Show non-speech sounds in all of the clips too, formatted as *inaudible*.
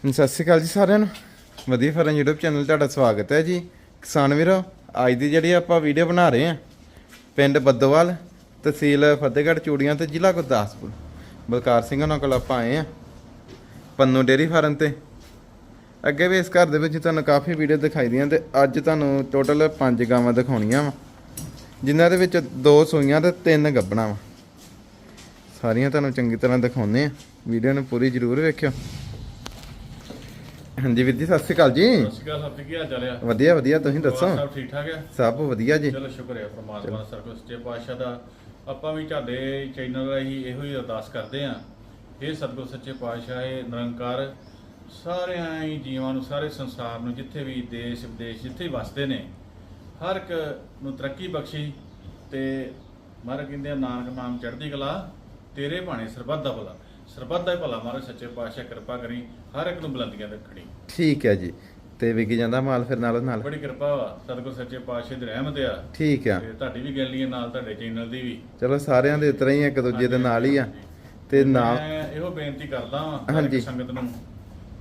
ਸਤਿ ਸ਼੍ਰੀ ਅਕਾਲ ਜੀ ਸਾਰਿਆਂ ਨੂੰ। ਵਧੀਆ ਫਰਨ YouTube ਚੈਨਲ ਤੁਹਾਡਾ ਸਵਾਗਤ ਹੈ ਜੀ। ਕਿਸਾਨ ਵੀਰੋ, ਅੱਜ ਦੀ ਜਿਹੜੀ ਆਪਾਂ ਵੀਡੀਓ ਬਣਾ ਰਹੇ ਹਾਂ, ਪਿੰਡ ਬੱਦੋਵਾਲ, ਤਹਿਸੀਲ ਫਤਿਹਗੜ੍ਹ, ਚੂੜੀਆਂ ਤੇ ਜ਼ਿਲ੍ਹਾ ਗੁਰਦਾਸਪੁਰ। ਬਲਕਾਰ ਸਿੰਘ ਉਹਨਾਂ ਕੋਲ ਆਪਾਂ ਆਏ ਆ ਪੰਨੂ ਡੇਰੀ ਫਾਰਮ ਤੇ। ਅੱਗੇ ਵੀ ਇਸ ਘਰ ਦੇ ਵਿੱਚ ਤੁਹਾਨੂੰ ਕਾਫੀ ਵੀਡੀਓ ਦਿਖਾਈ ਦੀਆਂ ਤੇ ਅੱਜ ਤੁਹਾਨੂੰ ਟੋਟਲ 5 ਗਾਵਾਂ ਦਿਖਾਉਣੀਆਂ ਵਾ। ਜਿਨ੍ਹਾਂ ਦੇ ਵਿੱਚ ਦੋ ਸੂਈਆਂ ਤੇ ਤਿੰਨ ਗੱਬਣਾ ਵਾ। ਸਾਰੀਆਂ ਤੁਹਾਨੂੰ ਚੰਗੀ ਤਰ੍ਹਾਂ ਦਿਖਾਉਂਦੇ ਆ ਵੀਡੀਓ ਨੂੰ ਪੂਰੀ ਜ਼ਰੂਰ ਵੇਖਿਓ। ਹਾਂਜੀ ਵੀਰ ਜੀ ਸਤਿ ਸ਼੍ਰੀ ਅਕਾਲ ਜੀ। ਸਤਿ ਸ਼੍ਰੀ ਅਕਾਲ ਸਭ ਕੀ ਹਾਲ ਚਾਲ ਆ? ਵਧੀਆ ਵਧੀਆ ਤੁਸੀਂ ਦੱਸੋ? ਸਭ ਠੀਕ ਠਾਕ ਹੈ ਸਭ ਵਧੀਆ ਜੀ। ਚਲੋ ਸ਼ੁਕਰ ਹੈ ਪ੍ਰਮਾਤਮਾ ਦਾ ਸਰਕਲ ਸੱਚੇ ਪਾਤਸ਼ਾਹ ਦਾ। ਆਪਾਂ ਵੀ ਤੁਹਾਡੇ ਚੈਨਲ ਰਾਹੀਂ ਇਹੋ ਹੀ ਅਰਦਾਸ ਕਰਦੇ ਆਂ। ਇਹ ਸਤਿਗੁਰ ਸੱਚੇ ਪਾਤਸ਼ਾਹ ਇਹ ਨਿਰੰਕਾਰ। ਸਾਰਿਆਂ ਹੀ ਜੀਵਾਂ ਨੂੰ ਸਾਰੇ ਸੰਸਾਰ ਨੂੰ ਜਿੱਥੇ ਵੀ ਦੇਸ਼ ਵਿਦੇਸ਼ ਜਿੱਥੇ ਵਸਦੇ ਨੇ ਹਰ ਇੱਕ ਨੂੰ ਤਰੱਕੀ ਬਖਸ਼ੀ ਤੇ ਮਹਾਰਾਜ ਕਹਿੰਦੇ ਆ, ਨਾਨਕ ਨਾਮ ਚੜ੍ਹਦੀ ਕਲਾ ਤੇਰੇ ਬਾਣੇ ਸਰਬੱਤ ਦਾ ਭਲਾ। ਸਰਬੱਤ ਦਾ ਹੀ ਭਲਾ ਮਹਾਰਾਜ ਸੱਚੇ ਪਾਤਸ਼ਾਹ ਕਿਰਪਾ ਕਰੀ ਹਰ ਇੱਕ ਨੂੰ ਬੁਲੰਦੀਆਂ ਖੜੀ ਠੀਕ ਹੈ ਜੀ। ਤੇ ਵਿਕੀ ਜਾਂਦਾ ਮਾਲ ਫਿਰ ਨਾਲੋਂ ਨਾਲ। ਬੜੀ ਕਿਰਪਾ ਵਾ ਸਤਿਗੁਰ ਸੱਚੇ ਪਾਤਸ਼ਾਹ ਦੀ ਰਹਿਮਤ ਆ। ਠੀਕ ਆ। ਤੇ ਤੁਹਾਡੀ ਵੀ ਗੱਲ ਹੀ ਨਾਲ ਤੁਹਾਡੇ ਚੈਨਲ ਦੀ ਵੀ। ਚਲੋ ਸਾਰਿਆਂ ਦੇ ਉਤਰਾ ਹੀ ਆ, ਇੱਕ ਦੂਜੇ ਦੇ ਨਾਲ ਹੀ ਆ। ਤੇ ਨਾਮ ਮੈਂ ਇਹੋ ਬੇਨਤੀ ਕਰਦਾ ਹਾਂ ਹਾਂਜੀ। ਸੰਗਤ ਨੂੰ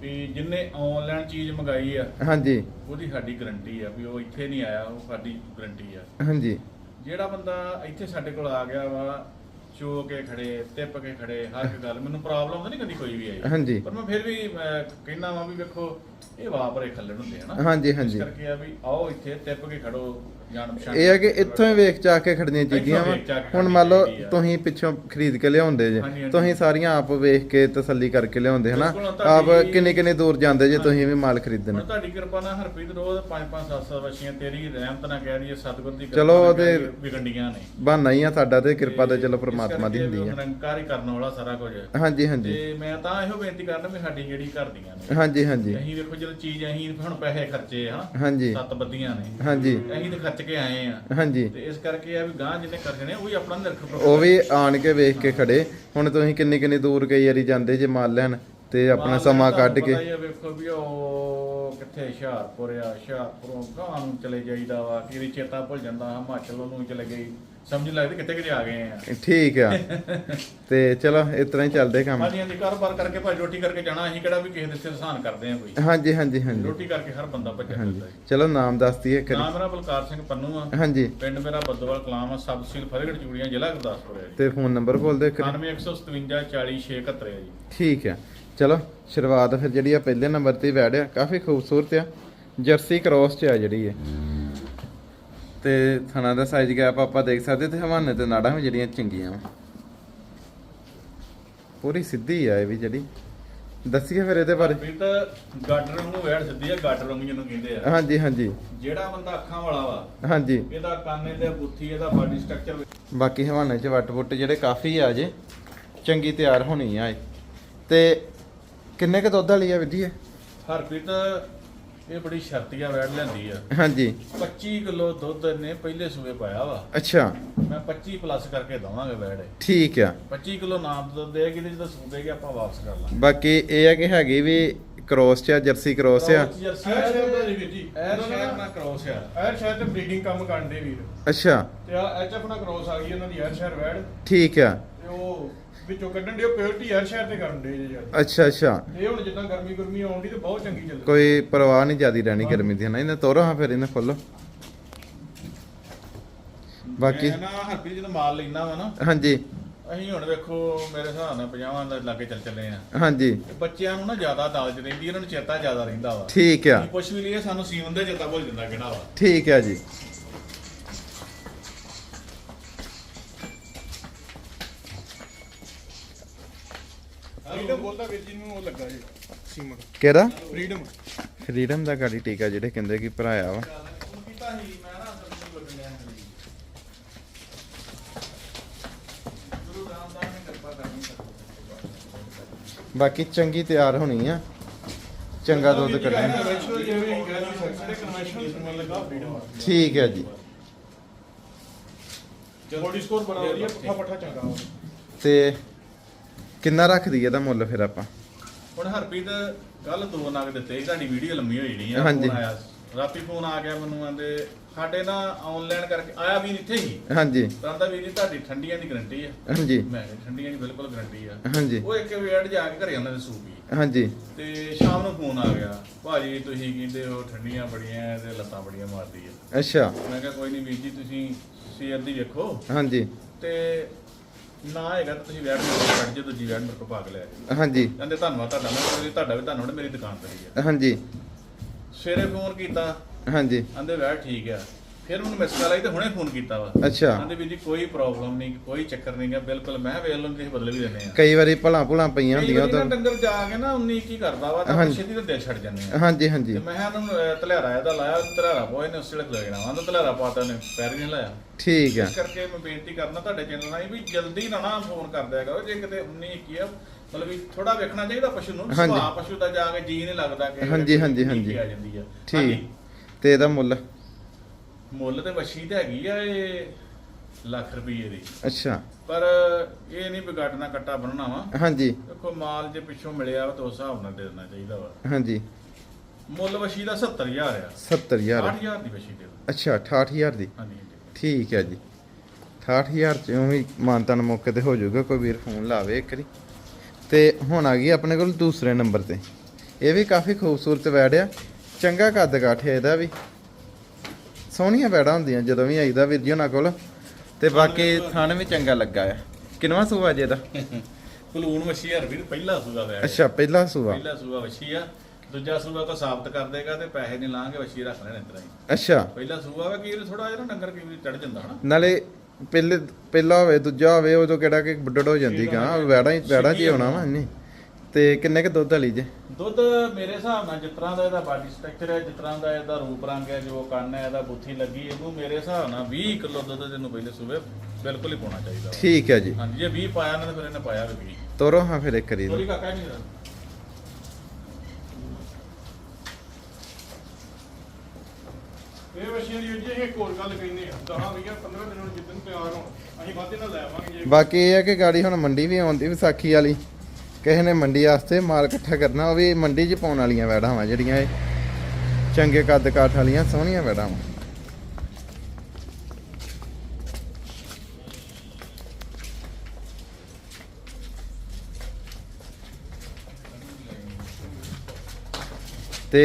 ਵੀ ਜਿੰਨੇ ਆਨਲਾਈਨ ਚੀਜ਼ ਮੰਗਾਈ ਆ ਹਾਂਜੀ। ਉਹਦੀ ਸਾਡੀ ਗਰੰਟੀ ਆ ਵੀ ਉਹ ਇੱਥੇ ਨਹੀਂ ਆਇਆ ਉਹ ਸਾਡੀ ਗਰੰਟੀ ਆ। ਹਾਂਜੀ। ਜਿਹੜਾ ਬੰਦਾ ਇੱਥੇ ਸਾਡੇ ਕੋਲ ਆ ਗਿਆ ਵਾ ਚੋ ਕੇ ਖੜੇ ਤਿੱਪ ਕੇ ਖੜੇ ਹਰ ਇੱਕ ਗੱਲ। ਮੈਨੂੰ ਪ੍ਰੋਬਲਮ ਤਾਂ ਨਹੀਂ ਕਦੀ ਕੋਈ ਵੀ ਆਈ। ਹਾਂਜੀ। ਪਰ ਮੈਂ ਫਿਰ ਵੀ ਮੈਂ ਕਹਿੰਦਾ ਵਾਂ ਵੀ ਵੇਖੋ ਇਹ ਵਾਪਰੇ ਖੱਲਣ ਹੁੰਦੇ ਹਨਾ ਹਾਂਜੀ ਇਸ ਹਾਂਜੀ ਕਰਕੇ ਆ ਵੀ ਆਓ ਇੱਥੇ ਤਿੱਪ ਕੇ ਖੜੋ। ਜਾਣ ਪਛਾਣ ਇਹ ਹੈ ਕਿ ਇੱਥੋਂ ਹੀ ਵੇਖ ਚਾ ਕੇ ਖੜਨੀਆਂ ਚਾਹੀਦੀਆਂ ਵਾ। ਵੇਖ ਚਾ ਕੇ ਹੁਣ ਮੰਨ ਲਓ। ਤੁਸੀਂ ਪਿੱਛੋਂ ਖਰੀਦ ਕੇ ਲਿਆਉਂਦੇ ਜੇ। ਹਾਂਜੀ, ਹਾਂਜੀ। ਤੁਸੀਂ ਸਾਰੀਆਂ ਆਪ ਵੇਖ ਕੇ ਤਸੱਲੀ ਕਰਕੇ ਲਿਆਉਂਦੇ ਹਨਾ। ਬਿਲਕੁਲ, ਆਪ ਤੁਹਾਡੀ- ਕਿੰਨੇ ਕਿੰਨੇ ਦੂਰ ਜਾਂਦੇ ਜੇ ਤੁਸੀਂ ਵੀ ਮਾਲ ਖਰੀਦਣ। ਤੁਹਾਡੀ ਕਿਰਪਾ ਨਾਲ ਹਰਪ੍ਰੀਤ ਰੋਜ਼ 5-5 7-7 ਵਸ਼ੀਆਂ ਤੇਰੀ ਰਹਿਮਤ ਨਾਲ ਕਹਿ ਰਹੀ ਹੈ ਸਤਿਗੁਰ ਦੀ ਚਲੋ ਨਾਲ ਉਹਦੇ- ਕਹਿ ਵਿਗੰਡੀਆਂ ਨੇ। ਬਹਾਨਾ ਹੀ ਆ ਸਾਡਾ ਤੇ ਕਿਰਪਾ ਤੇ ਚਲੋ ਇਸ ਪ੍ਰਮਾਤਮਾ ਦੀ ਕਰਕੇ ਹੁੰਦੀ ਵੀ ਆ। ਨਿਰੰਕਾਰ ਹੀ ਕਰਨ ਵਾਲਾ ਸਾਰਾ ਕੁਝ। ਹਾਂਜੀ ਹਾਂਜੀ। ਤੇ ਮੈਂ ਤਾਂ ਇਹੋ ਬੇਨਤੀ ਕਰਦਾ ਵੀ ਸਾਡੀ ਜਿਹੜੀ ਘਰ ਦੀਆਂ ਨੇ। ਹਾਂਜੀ ਹਾਂਜੀ। ਅਸੀਂ ਵੇਖੋ ਜਦੋਂ ਚੀਜ਼ ਅਸੀਂ ਹੁਣ ਪੈਸੇ ਖਰਚੇ ਹਨਾ। ਹਾਂਜੀ। ਸੱਤ ਬੱਦੀਆਂ ਨੇ। ਹਾਂਜੀ। ਅਸੀਂ ਤੇ ਖਰਚ ਕੇ ਆਏ ਆ। ਹਾਂਜੀ। ਤੇ ਇਸ ਕਰਕੇ ਆ ਵੀ ਗਾਂ ਜਿਹਨੇ ਖਰਚਣੇ ਉਹ ਵੀ ਆਪਣਾ ਨਿਰਖਰ ਉਹ ਵੀ ਆਣ ਕੇ ਵੇਖ ਕੇ ਖੜੇ। ਹੁਣ ਤੁਸੀਂ ਕਿੰਨੀ ਕਿੰਨੀ ਦੂਰ ਕਈ ਵਾਰੀ ਜਾਂਦੇ ਜੇ ਮਾਲ ਲੈਣ। ਤੇ ਆਪਣਾ ਸਮਾਂ ਕੱਢ ਕੇ ਹੀ ਵੇਖੋ ਵੀ ਉਹ ਕਿੱਥੇ ਹੁਸ਼ਿਆਰਪੁਰ ਆ ਹੁਸ਼ਿਆਰਪੁਰੋਂ ਗਾਂ ਨੂੰ ਚਲੇ ਜਾਈਦਾ ਵਾ ਕਿਹੜੀ ਚੇਤਾ ਭੁੱਲ ਜਾਂਦਾ ਹਿਮਾਚਲ ਨੂੰ ਚਲੇ ਗਈ। ਸਮਝ ਲੱਗਦੀ ਕਿੱਥੇ ਕਿੱਥੇ ਆ ਗਏ ਆ। ਠੀਕ ਆ। *laughs* ਤੇ ਚਲੋ ਇਸ ਤਰ੍ਹਾਂ ਹੀ ਚੱਲਦੇ ਕੰਮ। ਹਾਂਜੀ ਹਾਂਜੀ ਕਾਰੋਬਾਰ ਕਰਕੇ ਭਾਈ ਰੋਟੀ ਕਰਕੇ ਜਾਣਾ ਅਸੀਂ ਕਿਹੜਾ ਵੀ ਕਿਸੇ ਦੇ ਸਿਰ ਸਹਾਨ ਕਰਦੇ ਆ ਕੋਈ। ਹਾਂਜੀ ਹਾਂਜੀ ਹਾਂਜੀ। ਰੋਟੀ ਕਰਕੇ ਹਰ ਬੰਦਾ ਭੱਜਿਆ ਹੈ ਚਲੋ ਨਾਮ ਦੱਸ ਦਈਏ ਕਰੀ ਨਾਮ ਮੇਰਾ ਬਲਕਾਰ ਸਿੰਘ ਪੰਨੂ ਆ। ਹਾਂਜੀ। ਪਿੰਡ ਮੇਰਾ ਬੱਦੋਵਾਲ ਕਲਾਮ ਆ ਸਬ ਤਹਿਸੀਲ ਫਤਿਹਗੜ੍ਹ ਚੂੜੀਆਂ ਜ਼ਿਲ੍ਹਾ ਗੁਰਦਾਸਪੁਰ ਹੈ ਤੇ ਫੋਨ ਨੰਬਰ ਬੋਲ ਦਿਓ ਕਰੀ 9157 40671 ਹੈ ਜੀ। ਠੀਕ ਆ। ਚਲੋ ਸ਼ੁਰੂਆਤ ਫਿਰ ਜਿਹੜੀ ਆ ਪਹਿਲੇ ਨੰਬਰ ਤੇ ਵੈੜ ਆ ਕਾਫੀ ਖੂਬਸੂਰਤ ਆ। ਜਰਸੀ ਕ੍ਰੋਸ ਚ ਆ ਜਿਹੜੀ ਹੈ ਤੇ ਥਣਾ ਦਾ ਸਾਈਜ਼ ਗੈਪ ਆਪਾਂ ਦੇਖ ਸਕਦੇ ਤੇ ਹਵਾਨੇ ਤੇ ਨਾੜਾਂ ਵੀ ਜਿਹੜੀਆਂ ਚੰਗੀਆਂ ਵਾ। ਪੂਰੀ ਸਿੱਧੀ ਆ ਇਹ ਵੀ ਜਿਹੜੀ। ਦੱਸੀਏ ਫਿਰ ਇਹਦੇ ਬਾਰੇ। ਵੀ ਤਾਂ ਗਾਡਰ ਨੂੰ ਵੈੜ ਸਿੱਧੀ ਆ ਗਾਡਰ ਨੂੰ ਜਿਹਨੂੰ ਕਹਿੰਦੇ ਆ। ਹਾਂਜੀ ਹਾਂਜੀ। ਜਿਹੜਾ ਬੰਦਾ ਅੱਖਾਂ ਵਾਲਾ ਵਾ ਹਾਂਜੀ। ਇਹਦਾ ਕੰਨ ਇਹਦੇ ਬੁੱਥੀ ਇਹਦਾ ਬਾਡੀ ਸਟਰਕਚਰ ਬਾਕੀ ਹਵਾਨੇ ਚ ਵੱਟ ਵੁੱਟ ਜਿਹੜੇ ਕਾਫੀ ਆ ਜੇ ਚੰਗੀ ਤਿਆਰ ਹੋਣੀ ਆ ਇਹ। ਤੇ ਕਿੰਨੇ ਕ ਦੁੱਧ ਵਾਲੀ ਆ ਵਿਧੀ ਇਹ? ਹਰਪ੍ਰੀਤ ਇਹ ਬੜੀ ਸ਼ਰਤੀਆ ਵੈੜ ਲੈਂਦੀ ਆ। ਹਾਂਜੀ। 25 ਕਿਲੋ ਦੁੱਧ ਨੇ ਪਹਿਲੇ ਸੂਏ ਪਾਇਆ ਵਾ। ਅੱਛਾ। ਮੈਂ 25 ਪਲੱਸ ਕਰਕੇ ਦਵਾਂਗੇ ਵੈੜ ਇਹ। ਠੀਕ ਆ। 25 ਕਿਲੋ ਨਾਮ ਦੁੱਧ ਦੇਗੀ ਤੇ ਜਦੋਂ ਸੂਬੇਗੀ ਆਪਾਂ ਵਾਪਸ ਕਰ ਲਾਂਗੇ। ਬਾਕੀ ਇਹ ਆ ਕਿ ਹੈਗੀ ਵੀ ਕ੍ਰੋਸ ਚ ਆ ਜਰਸੀ ਕ੍ਰੋਸ ਆ। ਜਰਸੀ ਇਹ ਸ਼ਹਿਰ ਦਾ ਜੀ ਵੀਰ ਜੀ ਇਹ ਸ਼ਹਿਰ ਨਾਲ ਕ੍ਰੋਸ ਆ। ਐਰ ਸ਼ਹਿਰ ਤੇ ਬਰੀਡਿੰਗ ਕੰਮ ਕਰਦੇ ਵੀਰ। ਅੱਛਾ। ਤੇ ਆ ਐਚਐਫ ਨਾਲ ਕ੍ਰੋਸ ਆ ਗਈ ਇਹਨਾਂ ਦੀ ਐਰ ਸ਼ਹਿਰ ਵੈੜ। ਠੀਕ ਆ। ਤੇ ਉਹ ਵਿੱਚੋਂ ਕੱਢਣ ਦੇ ਪਿਓਰਟੀ ਐਰ ਸ਼ਹਿਰ ਤੇ ਕਰਨ ਦੇ ਜੀ ਯਾਰ। ਅੱਛਾ ਅੱਛਾ। ਇਹ ਹੁਣ ਜਿੱਦਾਂ ਗਰਮੀ ਗੁਰਮੀ ਆਉਂਦੀ ਤੇ ਬਹੁਤ ਚੰਗੀ ਚੱਲਦੀ ਕੋਈ ਪਰਵਾਹ ਨਹੀਂ ਜਿਆਦੀ ਰਹਿਣੀ ਗਰਮੀ ਦੀ ਨਾ ਇਹਨੇ ਤੋਰੋ ਹਾਂ ਫਿਰ ਇਹਨੇ ਖੋਲੋ। ਬਾਕੀ? ਮੈਂ ਨਾ ਹਰਪ੍ਰੀਤ ਜਦੋਂ ਮਾਲ ਲੈਣਾ ਵਾ ਨਾ। ਹਾਂਜੀ। ਅਸੀਂ ਹੁਣ ਵੇਖੋ ਮੇਰੇ ਹਿਸਾਬ ਨਾਲ 50 ਦੇ ਲਾਗੇ ਚੱਲ ਚੱਲੇ ਆ। ਹਾਂਜੀ। ਤੇ ਬੱਚਿਆਂ ਨੂੰ ਨਾ ਜ਼ਿਆਦਾ ਦਾਲਚ ਰਹਿੰਦੀ ਇਹਨਾਂ ਨੂੰ ਚੇਤਾ ਜ਼ਿਆਦਾ ਰਹਿੰਦਾ ਵਾ। ਠੀਕ ਆ। ਅਸੀਂ ਪੁੱਛ ਵੀ ਲਈਏ ਸਾਨੂੰ ਸੀਵਨ ਦੇ ਚੇਤਾ ਭੁੱਲ ਜਾਂਦਾ ਕਿਹੜਾ ਵਾ। ਠੀਕ ਆ ਜੀ। ਫਰੀਡਮ ਬੋਲਦਾ ਵੀਰ ਜੀ ਨੂੰ ਉਹ ਲੱਗਾ ਜੀ। ਸੀਮਾ ਕਿਹੜਾ ਫਰੀਡਮ ਫਰੀडम ਦਾ ਗਾੜੀ ਟੀਕਾ ਜਿਹੜੇ ਕਹਿੰਦੇ ਕਿ ਭਰਾਇਆ ਵਾ। ਉਹਨੂੰ ਕੀਤਾ ਸੀ ਮੈਂ ਨਾ ਅੰਦਰ ਨੂੰ ਲੱਗਣਿਆ ਗੁਰੂ ਰਾਮਦਾਸ ਨੇ ਕਿਰਪਾ ਕਰਨੀ ਬਾਕੀ ਚੰਗੀ ਤਿਆਰ ਹੋਣੀ ਆ। ਚੰਗਾ ਦੁੱਧ ਕੱਢਣਾ। ਠੀਕ ਹੈ ਜੀ। ਬੋਡੀ ਸਕੋਰ ਬੜਾ ਵਧੀਆ ਪੱਠਾ ਪੱਠਾ ਚੰਗਾ। ਤੇ ਕਿੰਨਾ ਰੱਖਦੀ ਇਹਦਾ ਮੁੱਲ ਫਿਰ ਆਪਾਂ? ਹੁਣ ਹਰਪ੍ਰੀਤ ਕੱਲ ਦੋ ਨਗ ਦਿੱਤੇ ਸੀ, ਤੁਹਾਡੀ ਵੀਡੀਓ ਲੰਮੀ ਹੋ ਜਣੀ ਆ ਹਾਂਜੀ। ਫੋਨ ਆਇਆ ਸੀ। ਰਾਤੀ ਫੋਨ ਆ ਗਿਆ ਮੈਨੂੰ ਆਂਦੇ ਸਾਡੇ ਨਾ ਆਨਲਾਈਨ ਕਰਕੇ ਆਇਆ ਵੀ ਇੱਥੇ ਹੀ। ਹਾਂਜੀ। ਕਹਿੰਦਾ ਵੀਰ ਜੀ ਤੁਹਾਡੀ ਠੰਡੀਆਂ ਦੀ ਗਰੰਟੀ ਆ। ਹਾਂਜੀ। ਮੈਂ ਕਿਹਾ ਠੰਡੀਆਂ ਦੀ ਬਿਲਕੁਲ ਗਰੰਟੀ ਆ। ਹਾਂਜੀ। ਉਹ ਇੱਕ ਵੇੜ ਜਾ ਕੇ ਘਰੇ ਉਹਨਾਂ ਦੇ ਸੂਪੀ ਹਾਂਜੀ। ਤੇ ਸ਼ਾਮ ਨੂੰ ਫੋਨ ਆ ਗਿਆ ਭਾਜੀ ਤੁਸੀਂ ਕਹਿੰਦੇ ਹੋ ਠੰਡੀਆਂ ਬੜੀਆਂ ਤੇ ਲੱਤਾਂ ਬੜੀਆਂ ਮਾਰਦੀ ਆ। ਅੱਛਾ। ਮੈਂ ਕਿਹਾ ਕੋਈ ਨਹੀਂ ਵੀਰ ਜੀ ਤੁਸੀਂ ਸਵੇਰ ਦੀ ਵੇਖੋ। ਹਾਂਜੀ। ਤੇ ਨਾ ਹੈਗਾ ਤਾਂ ਤੁਸੀਂ ਵੈਟ ਮੇਰੇ ਕੋਲ ਕੱਢ ਜੇ ਦੂਜੀ ਵੈਟ ਮੇਰੇ ਕੋਲ ਲੈ ਜਾਓ ਹਾਂਜੀ। ਕਹਿੰਦੇ ਧੰਨਵਾਦ ਤੁਹਾਡਾ ਮੈਂ ਕਿਹਾ ਵੀ ਤੁਹਾਡਾ ਵੀ ਧੰਨਵਾਦ ਮੇਰੀ ਦੁਕਾਨ ਤੇ ਹੀ ਆ। ਹਾਂਜੀ। ਸਵੇਰੇ ਫੋਨ ਕੀਤਾ। ਹਾਂਜੀ। ਕਹਿੰਦੇ ਵੈਟ ਠੀਕ ਆ। ਫਿਰ ਮੈਨੂੰ ਮਿਸ ਕਾਲ ਆਈ ਤੇ ਹੁਣੇ ਫੋਨ ਕੀਤਾ ਵਾ। ਅੱਛਾ। ਕਹਿੰਦੇ ਵੀਰ ਜੀ ਕੋਈ ਪ੍ਰੋਬਲਮ ਨਹੀਂ ਕੋਈ ਚੱਕਰ ਨਹੀਂ ਗਾ ਬਿਲਕੁਲ ਮੈਂ ਵੇਖ ਲਓ ਤੁਸੀਂ ਬਦਲ ਵੀ ਦਿੰਦੇ ਆ। ਕਈ ਵਾਰੀ ਭਲਾ ਭੁਲਾ ਪਈਆਂ ਹੁੰਦੀਆਂ ਤਾਂ ਡੰਗਰ ਜਾ ਕੇ ਨਾ 19 ਕੀ ਕਰਦਾ ਵਾ ਤਾਂ। ਛੇਤੀ ਤੇ ਦਿਲ ਛੱਡ ਜਾਂਦੇ ਆ। ਹਾਂਜੀ ਤੇ ਹਾਂਜੀ ਮੈਂ ਕਿਹਾ ਉਹਨੂੰ ਤਲਿਆਰਾ ਇਹਦਾ ਲਾਇਆ ਤਲਿਆਰਾ ਪੋਏ ਨੇ ਉਸੇ ਵੇਲੇ ਲੈ ਜਾਣਾ ਉਹਨੂੰ ਤਲਿਆਰਾ ਪਾਤਾ ਨੇ ਪੈਰ ਨਹੀਂ ਲਾਇਆ। ਠੀਕ ਆ। ਇਸ ਕਰਕੇ ਮੈਂ ਬੇਨਤੀ ਕਰਨਾ ਤੁਹਾਡੇ ਚੈਨਲ ਨਾਲ ਵੀ ਜਲਦੀ ਨਾ ਨਾ ਫੋਨ ਕਰ ਦਿਆ ਕਰੋ ਜੇ ਕਿਤੇ 19 ਕੀ ਆ ਮਤਲਬ ਵੀ ਥੋੜਾ ਵੇਖਣਾ ਚਾਹੀਦਾ ਪਸ਼ੂ ਨੂੰ। ਸੁਭਾਅ ਪਸ਼ੂ ਦਾ ਜਾ ਕੇ ਜੀ ਨਹੀਂ ਲੱਗਦਾ ਕਿ ਹਾਂਜੀ, ਹਾਂਜੀ, ਹਾਂਜੀ। ਆ ਜਾਂਦੀ ਆ। ਠੀਕ। ਤੇ ਇਹਦਾ ਮੁੱਲ? ਮੁੱਲ ਤੇ ਵੱਛੀ ਤੇ ਹੈਗੀ ਆ ਇਹ ਲੱਖ ਰੁਪਏ ਦੀ। ਅੱਛਾ। ਪਰ ਇਹ ਨਹੀਂ ਵਿਗਾੜਨਾ ਕੱਟਾ ਬਣਨਾ ਵਾ। ਹਾਂਜੀ। ਦੇਖੋ ਮਾਲ ਜੇ ਪਿੱਛੋਂ ਮਿਲਿਆ ਵਾ ਤਾਂ ਉਸ ਹਿਸਾਬ ਨਾਲ ਦੇਣਾ ਚਾਹੀਦਾ ਵਾ। ਹਾਂਜੀ। ਮੁੱਲ ਵਸ਼ੀ ਦਾ 70000 ਆ। 70000 8000 ਦੀ ਵਸ਼ੀ ਦੇ। ਅੱਛਾ 68000 ਦੀ? ਹਾਂਜੀ। ਠੀਕ ਹੈ ਜੀ। 68000 ਚ ਵੀ ਮਾਨਤਨ ਮੌਕੇ ਤੇ ਹੋ ਜਾਊਗਾ ਕੋਈ ਵੀਰ ਫੋਨ ਲਾਵੇ ਇੱਕ ਵਾਰੀ। ਤੇ ਹੁਣ ਆ ਗਈ ਆਪਣੇ ਕੋਲ ਦੂਸਰੇ ਨੰਬਰ ਤੇ। ਇਹ ਵੀ ਕਾਫੀ ਖੂਬਸੂਰਤ ਵੈੜ ਆ। ਚੰਗਾ ਕੱਦ ਕਾਠ ਇਹਦਾ ਵੀ। ਸੋਹਣੀਆਂ ਵੈੜਾਂ ਹੁੰਦੀਆਂ ਜਦੋਂ ਵੀ ਆਈਦਾ ਵੀਰ ਜੀ ਉਹਨਾਂ ਕੋਲ। ਤੇ ਬਾਕੀ ਥਣ ਵੀ ਚੰਗਾ ਲੱਗਾ ਆ। ਕਿੰਨਵਾ ਸੂਆ ਜੇ ਇਹਦਾ ਕਲੂਨ ਵਸ਼ੀ ਹਰ ਵੀਰ ਪਹਿਲਾ ਸੂਆ ਵੈ ਅੱਛਾ ਪਹਿਲਾ ਸੂਆ। ਪਹਿਲਾ ਸੂਆ ਵਸ਼ੀ ਆ। ਦੂਜਾ ਸੂਆ ਤਾਂ ਸਾਬਤ ਕਰ ਦੇਗਾ ਤੇ ਪੈਸੇ ਨਹੀਂ ਲਾਂਗੇ ਵਸ਼ੀ ਰੱਖ ਲੈਣੇ ਇਤਰਾ ਹੀ। ਅੱਛਾ। ਪਹਿਲਾ ਸੂਆ ਵਾ ਕੀ ਥੋੜਾ ਜਿਹਾ ਨਾ ਡੰਗਰ ਕੀ ਚੜ ਜਾਂਦਾ ਹਨਾ। ਨਾਲੇ ਪਹਿਲੇ ਪਹਿਲਾ ਹੋਵੇ ਦੂਜਾ ਹੋਵੇ ਉਦੋਂ ਕਿਹੜਾ ਕਿ ਬੁੱਢੜ ਹੋ ਜਾਂਦੀ ਗਾ। ਵੈੜਾਂ ਹੀ ਵੈੜਾਂ 'ਚ ਹੀ ਆਉਣਾ ਵਾ ਇਹਨੇ ਤੇ ਕਿੰਨੇ ਕ ਦੁੱਧ ਵਾਲੀ ਜੇ? ਦੁੱਧ ਮੇਰੇ ਹਿਸਾਬ ਨਾਲ ਜਿਸ ਤਰ੍ਹਾਂ ਦਾ ਇਹਦਾ ਬਾਡੀ ਸਟਰਕਚਰ ਹੈ ਜਿਸ ਤਰ੍ਹਾਂ ਦਾ ਇਹਦਾ ਰੂਪ ਰੰਗ ਹੈ ਜੋ ਕੰਨ ਹੈ ਇਹਦਾ ਬੁੱਥੀ ਲੱਗੀ ਇਹਨੂੰ ਮੇਰੇ ਹਿਸਾਬ ਨਾਲ 20 ਕਿਲੋ ਦੁੱਧ ਤੈਨੂੰ ਪਹਿਲੇ ਸੂਬੇ ਬਿਲਕੁਲ ਹੀ ਪਾਉਣਾ ਚਾਹੀਦਾ। ਠੀਕ ਹੈ ਜੀ। ਹਾਂਜੀ ਜੇ 20 ਪਾਇਆ ਨਾ ਤਾਂ ਫਿਰ ਇਹਨੇ ਪਾਇਆ ਵੀ 20 ਤੋਰੋ ਹਾਂ ਫਿਰ ਇੱਕ ਕਰੀ ਤੋਰੀ ਕਾਕਾ ਨਹੀਂ ਦਾ ਇਹ ਵਸ਼ੀਆਂ ਦੀ ਜੀ ਇਹ ਇੱਕ ਹੋਰ ਗੱਲ ਕਹਿੰਦੇ ਆ 10 20 15 ਦਿਨਾਂ ਨੂੰ ਜਿੱਦਨ ਤਿਆਰ ਹੋਣ ਅਸੀਂ ਵਾਧੇ ਨਾਲ ਲੈ ਆਵਾਂਗੇ ਜੇ ਬਾਕੀ ਇਹ ਹੈ ਕਿ ਗਾੜੀ ਹੁਣ ਮੰਡੀ ਵੀ ਆਉਂਦੀ ਵਿਸਾਖੀ ਵਾਲੀ। ਕਿਸੇ ਨੇ ਮੰਡੀ ਵਾਸਤੇ ਮਾਲ ਇਕੱਠਾ ਕਰਨਾ ਉਹ ਵੀ ਮੰਡੀ 'ਚ ਪਾਉਣ ਵਾਲੀਆਂ ਵੈੜਾਂ ਵਾ ਜਿਹੜੀਆਂ ਇਹ ਚੰਗੇ ਕੱਦ ਕਾਠ ਵਾਲੀਆਂ ਸੋਹਣੀਆਂ ਵੈੜਾਂ ਵਾ। ਤੇ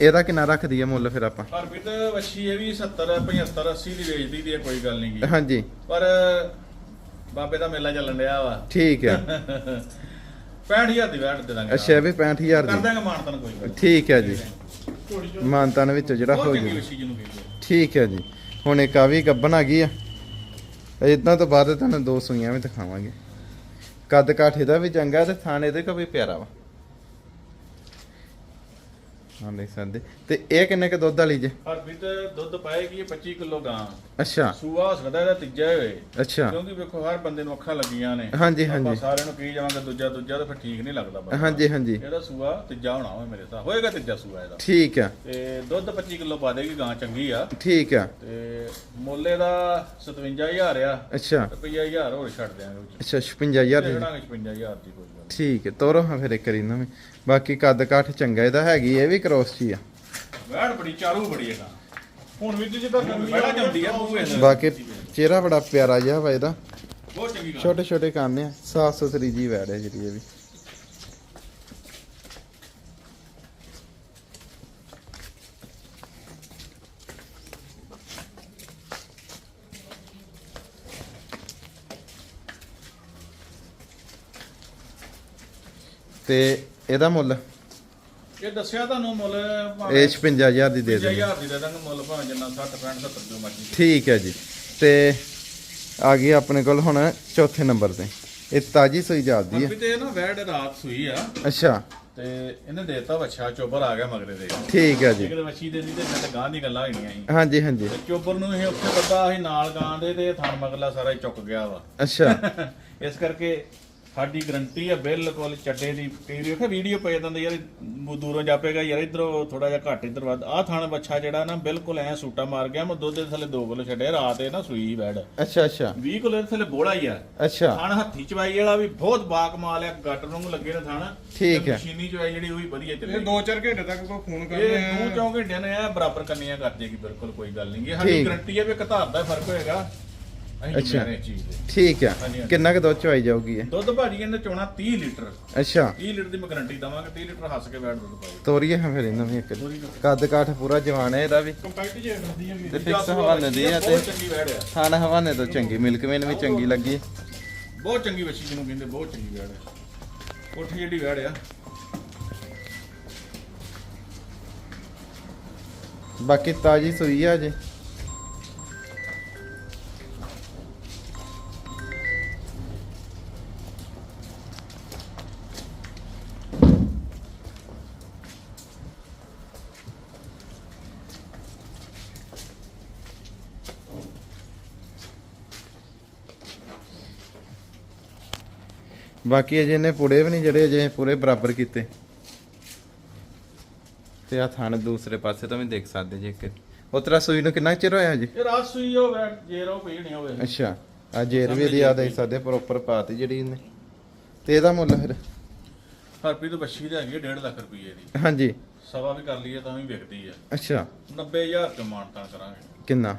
ਇਹਦਾ ਕਿੰਨਾ ਰੱਖਦੀ ਹੈ ਮੁੱਲ ਫਿਰ ਆਪਾਂ? ਹਰਪ੍ਰੀਤ ਵੱਛੀ ਇਹ ਵੀ 70 75 80 ਦੀ ਵੇਚਦੀ ਦੀ ਹੈ ਕੋਈ ਗੱਲ ਨਹੀਂ ਗੀ। ਹਾਂਜੀ। ਪਰ ਬਾਬੇ ਦਾ ਮੇਲਾ ਚੱਲਣ ਡਿਆ ਵਾ। ਠੀਕ ਹੈ *laughs* 65000 ਦੀ ਵੈਟ ਦੇ ਦਾਂਗੇ ਅੱਛਾ ਇਹ ਵੀ 65000 ਕਰ ਦੀ। ਦਾਂਗੇ ਮਾਨਤਨ ਕੋਈ ਗੱਲ। ਠੀਕ ਹੈ ਜੀ। ਮਾਨਤਾਨ ਵਿੱਚ ਜਿਹੜਾ ਹੋ ਜੂ। ਠੀਕ ਹੈ ਜੀ। ਹੁਣ ਇੱਕ ਆ ਵੀ ਗੱਬਨ ਆ ਗਈ ਆ। ਇਦਾਂ ਤੋਂ ਬਾਅਦ ਤੁਹਾਨੂੰ ਦੋ ਸੂਈਆਂ ਵੀ ਦਿਖਾਵਾਂਗੇ। ਕੱਦ ਕਾਠ ਇਹਦਾ ਵੀ ਚੰਗਾ ਤੇ ਥਾਣੇ ਇਹਦੇ ਕਾ ਵੀ ਪਿਆਰਾ ਵਾ। ਹਾਂ ਦੇਖ ਸਕਦੇ ਤੇ ਇਹ ਕਿੰਨੇ ਕ ਦੁੱਧ ਵਾਲੀ ਜੇ? ਹਰਪ੍ਰੀਤ ਦੁੱਧ ਪਾਏਗੀ ਇਹ 25 ਕਿਲੋ ਗਾਂ। ਅੱਛਾ। ਸੂਆ ਹੋ ਸਕਦਾ ਇਹਦਾ ਤੀਜਾ ਹੋਵੇ ਅੱਛਾ। ਕਿਉਂਕਿ ਵੇਖੋ ਹਰ ਬੰਦੇ ਨੂੰ ਅੱਖਾਂ ਲੱਗੀਆਂ ਨੇ। ਹਾਂਜੀ, ਆਪਾਂ ਹਾਂਜੀ। ਸਾਰਿਆਂ ਨੂੰ ਕਹੀ ਜਾਵਾਂਗੇ ਦੂਜਾ ਦੂਜਾ ਤਾਂ ਫਿਰ ਠੀਕ ਨਹੀਂ ਲੱਗਦਾ ਬੰਦਾ। ਹਾਂਜੀ ਹਾਂਜੀ। ਇਹਦਾ ਸੂਆ ਤੀਜਾ ਹੋਣਾ ਵਾ ਮੇਰੇ ਹਿਸਾਬ ਹੋਏਗਾ ਤੀਜਾ ਸੂਆ ਇਹਦਾ। ਠੀਕ ਆ। ਤੇ ਦੁੱਧ 25 ਕਿਲੋ ਪਾ ਦੇਗੀ ਗਾਂ ਚੰਗੀ ਆ। ਠੀਕ ਆ। ਤੇ ਮੁੱਲ ਇਹਦਾ 57000 ਆ। ਅੱਛਾ। ਰੁਪਈਆ 1000 ਹੋਰ ਛੱਡ ਦਿਆਂਗੇ ਅੱਛਾ 56000 ਦੀ ਦੇਣਾਗੇ 55000 ਦੀ ਕੋਈ। ਠੀਕ ਹੈ ਤੋਰੋ ਹਾਂ ਫਿਰ ਇੱਕ ਵਾਰੀ ਇਹਨਾਂ ਵੀ ਬਾਕੀ ਕੱਦ ਕਾਠ ਚੰਗਾ ਇਹਦਾ ਹੈਗੀ ਇਹ ਵੀ ਕ੍ਰੋਸ ਚ ਆ। ਵੈੜ ਬੜੀ ਚਾਰੂ ਬੜੀ ਗਾਂ ਹੁਣ ਵੀ ਜਿੱਦਾਂ ਗਰਮੀ ਬੜਾ ਜਾਂਦੀ ਆ। ਬੂਹੇ ਨਾਲ। ਬਾਕੀ ਚਿਹਰਾ ਬੜਾ ਪਿਆਰਾ ਜਿਹਾ ਵਾ ਇਹਦਾ। ਬਹੁਤ ਚੰਗੀ ਗਾਂ ਛੋਟੇ ਛੋਟੇ ਕੰਨ ਆ ਸਾਫ਼ ਸੁਥਰੀ ਜੀ ਵੈੜ ਹੈ ਜਿਹੜੀ ਇਹ ਵੀ। ਤੇ ਇਹਦਾ ਮੁੱਲ? ਇਹ ਦੱਸਿਆ ਤੁਹਾਨੂੰ ਮੁੱਲ ਇਹ 56000 ਦੀ ਦੇ ਦੇਣੀ। 55000 ਦੀ ਦੇ ਦਾਂਗੇ ਮੁੱਲ ਭਾਵੇਂ ਜਿੰਨਾ 60 65 70 ਜੋ ਮਰਜ਼ੀ ਠੀਕ ਹੈ ਜੀ। ਤੇ ਆ ਗਈ ਆਪਣੇ ਕੋਲ ਹੁਣ ਚੌਥੇ ਨੰਬਰ ਤੇ। ਇਹ ਤਾਜੀ ਸੂਈ ਜਾਂਦੀ ਹੈ ਅਰਬੀ ਤੇ ਨਾ ਵੈੜ ਰਾਤ ਸੂਈ ਆ। ਅੱਛਾ। ਤੇ ਇਹਨੇ ਦੇਤਾ ਵੱਛਾ ਚੋਬਰ ਆ ਗਿਆ ਮਗਰੇ ਦੇ। ਠੀਕ ਹੈ ਜੀ। ਜਿਹੜੇ ਵੱਛੀ ਦੇ ਦੀ ਤੇ ਮੈਂ ਗਾਂ ਦੀ ਗੱਲਾਂ ਹੋਈਆਂ ਸੀ। ਹਾਂਜੀ ਹਾਂਜੀ। ਚੋਬਰ ਨੂੰ ਇਹ ਉੱਥੇ ਬੱਦਾ ਅਸੀਂ ਨਾਲ ਗਾਂ ਦੇ ਤੇ ਥਣ ਮਗਲਾ ਸਾਰਾ ਹੀ ਚੁੱਕ ਗਿਆ ਵਾ। ਅੱਛਾ। *laughs* ਇਸ ਕਰਕੇ ਸਾਡੀ ਗਰੰਟੀ ਆ ਬਿਲਕੁਲ ਚੱਡੇ ਦੀ ਕਈ ਵਾਰੀ ਵੇਖਿਆ ਵੀਡੀਓ ਪੈ ਜਾਂਦਾ ਯਾਰ ਦੂਰੋਂ ਜਾਪੇਗਾ ਯਾਰ ਇਧਰੋਂ ਥੋੜਾ ਜਿਹਾ ਘੱਟ ਇਧਰ ਵੱਧ। ਆਹ ਥਣ ਬੱਚਾ ਜਿਹੜਾ ਨਾ ਬਿਲਕੁਲ ਐ ਸੂਟਾ ਮਾਰ ਗਿਆ। ਮੈਂ ਦੁੱਧ ਦੇ ਥੱਲੇ 2 ਕਿਲੋ ਛੱਡਿਆ ਰਾਤ ਇਹ ਨਾ ਸੂਈ ਬੈਡ। ਅੱਛਾ ਅੱਛਾ। 20 ਕਿਲੋ ਦੇ ਥੱਲੇ ਬੋੜਾ ਹੀ ਆ। ਅੱਛਾ। ਥਣ ਹੱਥੀ ਚਵਾਈ ਵਾਲਾ ਵੀ ਬਹੁਤ ਬਾਕਮਾਲ ਆ ਗੱਟ ਨੂੰ ਲੱਗੇ ਨੇ ਥਣ। ਠੀਕ ਹੈ। ਮਸ਼ੀਨੀ ਚਵਾਈ ਜਿਹੜੀ ਉਹ ਵੀ ਵਧੀਆ ਇਹ ਚੱਲੇਗੀ 2-4 ਘੰਟੇ ਤੱਕ ਕੋਈ ਫੋਨ ਕਰਦੇ ਇਹ ਦੋ ਚੌਂ ਘੰਟਿਆਂ ਨੇ ਇਹ ਬਰਾਬਰ ਕੰਨੀਆਂ ਕਰ ਜੇਗੀ ਬਿਲਕੁਲ ਕੋਈ ਗੱਲ ਨਹੀਂ ਇਹ। ਸਾਡੀ ਗਰੰਟੀ ਹੈ ਵੀ ਇੱਕ ਧਾਰ ਦਾ ਫ਼ਰਕ ਹੋਏਗਾ। ਅਸੀਂ ਅੱਛਾ। ਜ਼ਿੰਮੇਵਾਰ ਇਸ ਚੀਜ਼ ਦੇ। ਠੀਕ ਆ। ਹਾਂਜੀ, ਹਾਂਜੀ। ਕਿੰਨਾ ਕੁ ਦੁੱਧ ਚਵਾਈ ਜਾਊਗੀ ਇਹ? ਦੁੱਧ ਭਾਜੀ ਇਹਨੇ ਚੋਣਾ 30 ਲੀਟਰ। ਅੱਛਾ। 30 ਲੀਟਰ ਦੀ ਮੈਂ ਗਾਰੰਟੀ ਦਵਾਂਗਾ 30 ਲੀਟਰ ਹੱਸ ਕੇ ਬੈਠ ਦੁੱਧ ਪਾਏ ਤੋਰੀਏ ਹਾਂ ਫਿਰ ਇਹਨਾਂ ਵੀ ਇੱਕ। ਕੱਦ ਕਾਠ ਪੂਰਾ ਜਵਾਨ ਹੈ ਇਹਦਾ ਵੀ। ਕੰਪੈਕਟ ਜੇ ਹੁੰਦੀ ਹੈ ਤੇ ਫਿਕਸ ਹਵਾਨੇ ਦੀ ਆ ਤੇ ਬਹੁਤ ਚੰਗੀ ਵੈੜ ਆ। ਹਵਾਨੇ ਤੋਂ ਚੰਗੀ ਮਿਲਕ ਵੇਨ ਵੀ ਚੰਗੀ ਲੱਗੀ। ਬਹੁਤ ਚੰਗੀ ਵੱਛੀ ਜਿਹਨੂੰ ਕਹਿੰਦੇ ਬਹੁਤ ਚੰਗੀ ਵੈੜ ਆ। ਉੱਠ ਜਿਹੜੀ ਵੈੜ ਆ। ਬਾਕੀ ਤਾਜੀ ਸੂਈ ਆ ਜੇ ਬਾਕੀ ਅਜੇ ਨੇ ਪੁੜੇ ਵੀ ਨਹੀਂ ਜਿਹੜੇ ਅਜੇ ਪੂਰੇ ਬਰਾਬਰ ਕੀਤੇ। ਤੇ ਆ ਥਣ ਦੂਸਰੇ ਪਾਸੇ ਤੋਂ ਵੀ ਦੇਖ ਸਕਦੇ ਜੇ ਕਿ ਉਤਰਾ ਸੂਈ ਨੂੰ ਕਿੰਨਾ ਚਿਰ ਹੋਇਆ ਜੀ? ਇਹ ਰਾਤ ਸੂਈ ਹੋ ਵੈੜ ਜੇ ਰੋ ਪਈ ਨਹੀਂ ਹੋਵੇ। ਅੱਛਾ ਆ ਜੇਰ ਵੀ ਦੀ ਆ ਦੇਖ ਸਕਦੇ ਪ੍ਰੋਪਰ ਪਾਤੀ ਜਿਹੜੀ ਇਹਨੇ। ਤੇ ਇਹਦਾ ਮੁੱਲ ਫਿਰ? ਹਰਪੀ ਤੋਂ ਵੱਛੀ ਦੇ ਹੈਗੀ 1.5 ਲੱਖ ਰੁਪਏ ਦੀ। ਹਾਂਜੀ। ਸਵਾ ਵੀ ਕਰ ਲਈਏ ਤਾਂ ਵੀ ਵਿਕਦੀ ਆ। ਅੱਛਾ। 90000 ਚ ਮਾਨਤਾਨ ਕਰਾਂਗੇ। ਕਿੰਨਾ?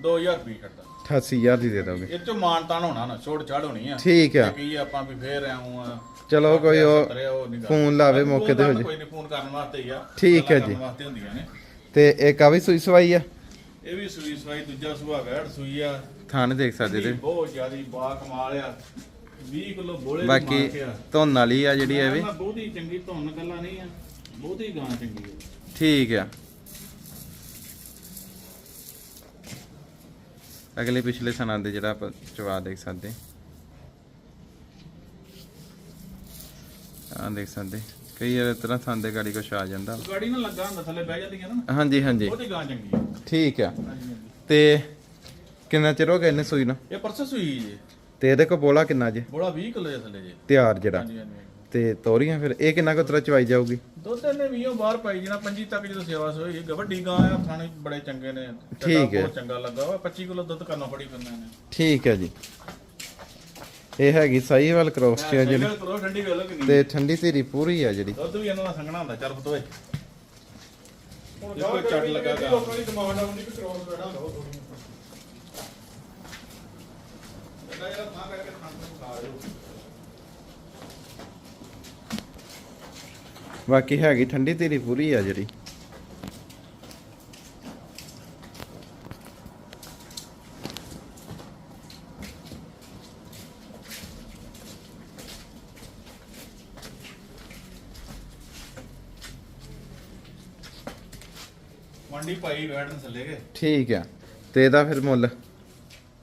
2000 ਰੁਪਏ ਛੱਡਦਾ 88000 ਦੀ ਦੇ ਦੋਗੇ। ਇਹ ਚੋਂ ਮਾਨਤਾਨ ਹੋਣਾ ਨਾ ਛੋੜ ਛਾੜ ਹੋਣੀ ਆ। ਠੀਕ ਆ। ਕੀ ਆਪਾਂ ਵੀ ਫੇਰ ਆਉਂ ਆ। ਚਲੋ ਕੋਈ ਉਹ। ਫੋਨ ਲਾਵੇ ਮੌਕੇ ਤੇ ਹੋ ਜੇ। ਕੋਈ ਨਹੀਂ ਫੋਨ ਕਰਨ ਵਾਸਤੇ ਹੀ ਆ। ਠੀਕ ਹੈ ਜੀ। ਤੇ ਇੱਕ ਆ ਵੀ ਸੂਈ ਸਵਾਈ ਆ। ਇਹ ਵੀ ਸੂਈ ਸਵਾਈ ਦੂਜਾ ਸੂਆ ਵੈੜ ਸੂਈ ਆ। ਥਣ ਦੇਖ ਸਕਦੇ ਤੇ ਬਹੁਤ ਜ਼ਿਆਦੀ ਬਾ ਕਮਾਲ ਆ। 20 ਕਿਲੋ ਬੋਲੇ ਬਾਕੀ ਧੁੰਨ ਵਾਲੀ ਆ ਜਿਹੜੀ ਇਹ ਵੀ। ਬਹੁਤ ਹੀ ਚੰਗੀ ਧੁੰਨ ਗੱਲਾਂ ਨਹੀਂ ਆ। ਬਹੁਤ ਹੀ ਗਾਂ ਚੰਗੀ ਆ। ਠੀਕ ਆ। ਅਗਲੇ ਪਿਛਲੇ ਸਨਾਂ ਦੇ ਜਿਹੜਾ ਆਪਾਂ ਚਵਾ ਦੇਖ ਸਕਦੇ। ਆ ਦੇਖ ਸਕਦੇ। ਕਈ ਇਹ ਤਰ੍ਹਾਂ ਥਾਂ ਦੇ ਗਾੜੀ ਕੁਛ ਆ ਜਾਂਦਾ। ਗਾੜੀ ਨਾਲ ਲੱਗਾ ਹੁੰਦਾ ਥੱਲੇ ਬਹਿ ਜਾਂਦੀਆਂ ਨਾ। ਹਾਂਜੀ ਹਾਂਜੀ। ਹੀ ਗਾਂ ਚੰਗੀ ਆ। ਠੀਕ ਆ। ਤੇ ਕਿੰਨਾ ਚਿਰ ਹੋ ਗਿਆ ਇਹਨੇ ਸੂਈ ਨੂੰ? ਇਹ ਪਰਸੋਂ ਸੂਈ ਜੀ। ਤੇ ਇਹਦੇ ਕੋ ਬੋਲਾ ਕਿੰਨਾ ਜੇ? ਬੋਲਾ 20 ਕਿਲੋ ਦੇ ਥੱਲੇ ਜੀ। ਤਿਆਰ ਜਿਹੜਾ। ਹਾਂਜੀ ਹਾਂਜੀ। ਤੇ ਤੋਰੀਆਂ ਫਿਰ ਇਹ ਕਿੰਨਾ ਕੁ ਤਰ੍ਹਾਂ ਚਵਾਈ ਜਾਊਗੀ? ਦੁੱਧ ਇਹਨੇ ਵੀਓ ਬਾਹਰ ਪਾਈ ਜਣਾ 25 ਤੱਕ ਜਦੋਂ ਸੇਵਾ ਹੋਈ ਇਹ ਵੱਡੀ ਗਾਂ ਆ ਥਾਣੇ ਬੜੇ ਚੰਗੇ ਨੇ ਠੀਕ ਹੈ। ਬਹੁਤ ਚੰਗਾ ਲੱਗਾ ਵਾ 25 ਕਿਲੋ ਦੁੱਧ ਕਰਨਾ ਬੜੀ ਪੈਂਦਾ ਇਹਨੇ। ਠੀਕ ਹੈ ਜੀ। ਇਹ ਹੈਗੀ ਸਾਈਵਾਲ ਕ੍ਰੋਸ ਚ ਆ ਜਿਹੜੀ। ਜਿਹੜੀ ਕਰੋ ਠੰਡੀ ਕਿ ਨਹੀਂ? ਤੇ ਠੰਡੀ ਧੀਰੀ ਪੂਰੀ ਆ ਜਿਹੜੀ। ਦੁੱਧ ਵੀ ਇਹਨਾਂ ਦਾ ਸੰਘਣਾ ਹੁੰਦਾ ਇਹ। ਕੋਈ ਗਾਹਕ ਚੱਟ ਲੱਗਾ ਗਾ। ਲੋਕਾਂ ਦੀ ਡਿਮਾਂਡ ਆਉਂਦੀ ਕਿ ਕ੍ਰੋਸ ਬੈੜਾ ਲਓ ਥੋੜੀ ਇਹਦਾ ਜਿਹੜਾ ਥਾਂ ਕਰਕੇ ਥਾਂ ਤੇ ਖਾ ਲਿਓ ਬਾਕੀ ਹੈਗੀ ਠੰਡੀ ਧੀਰੀ ਪੂਰੀ ਆ ਜਿਹੜੀ। ਮੰਡੀ ਪਾਈ ਬੈਠਣ ਥੱਲੇ ਗਏ ਠੀਕ ਆ ਤੇ ਇਹਦਾ ਫਿਰ ਮੁੱਲ?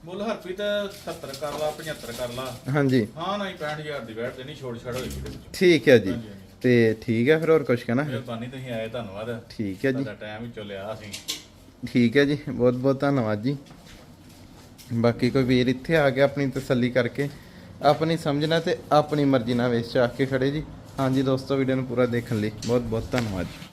ਮੁੱਲ ਹਰਪੀ ਤੇ 70 ਕਰ ਲਾ 75 ਕਰ ਲਾ। ਹਾਂਜੀ। ਹਾਂ ਨਹੀਂ 65000 ਦੀ ਬੈਠ ਤੇ ਨਹੀਂ ਛੋੜ ਛੜ ਹੋਈ ਠੀਕ ਹੈ ਜੀ। ਹਾਂਜੀ, ਹਾਂਜੀ। ਤੇ ਠੀਕ ਹੈ ਫਿਰ ਹੋਰ ਕੁਝ ਕਹਿਣਾ? ਮਿਹਰਬਾਨੀ ਤੁਸੀਂ ਆਏ ਧੰਨਵਾਦ। ਠੀਕ ਹੈ ਜੀ। ਤੁਹਾਡਾ ਟਾਈਮ ਵਿੱਚੋਂ ਲਿਆ ਅਸੀਂ। ਠੀਕ ਹੈ ਜੀ ਬਹੁਤ ਬਹੁਤ ਧੰਨਵਾਦ ਜੀ। ਬਾਕੀ ਕੋਈ ਵੀਰ ਇੱਥੇ ਆ ਗਿਆ ਆਪਣੀ ਤਸੱਲੀ ਕਰਕੇ ਆਪਣੀ ਸਮਝਣਾ ਤੇ ਆਪਣੀ ਮਰਜ਼ੀ ਨਾਲ ਵੇਚ ਚਾਹ ਕੇ ਖੜੇ ਜੀ। ਹਾਂਜੀ ਦੋਸਤੋ ਵੀਡੀਓ ਨੂੰ ਪੂਰਾ ਦੇਖਣ ਲਈ ਬਹੁਤ ਬਹੁਤ ਧੰਨਵਾਦ ਜੀ।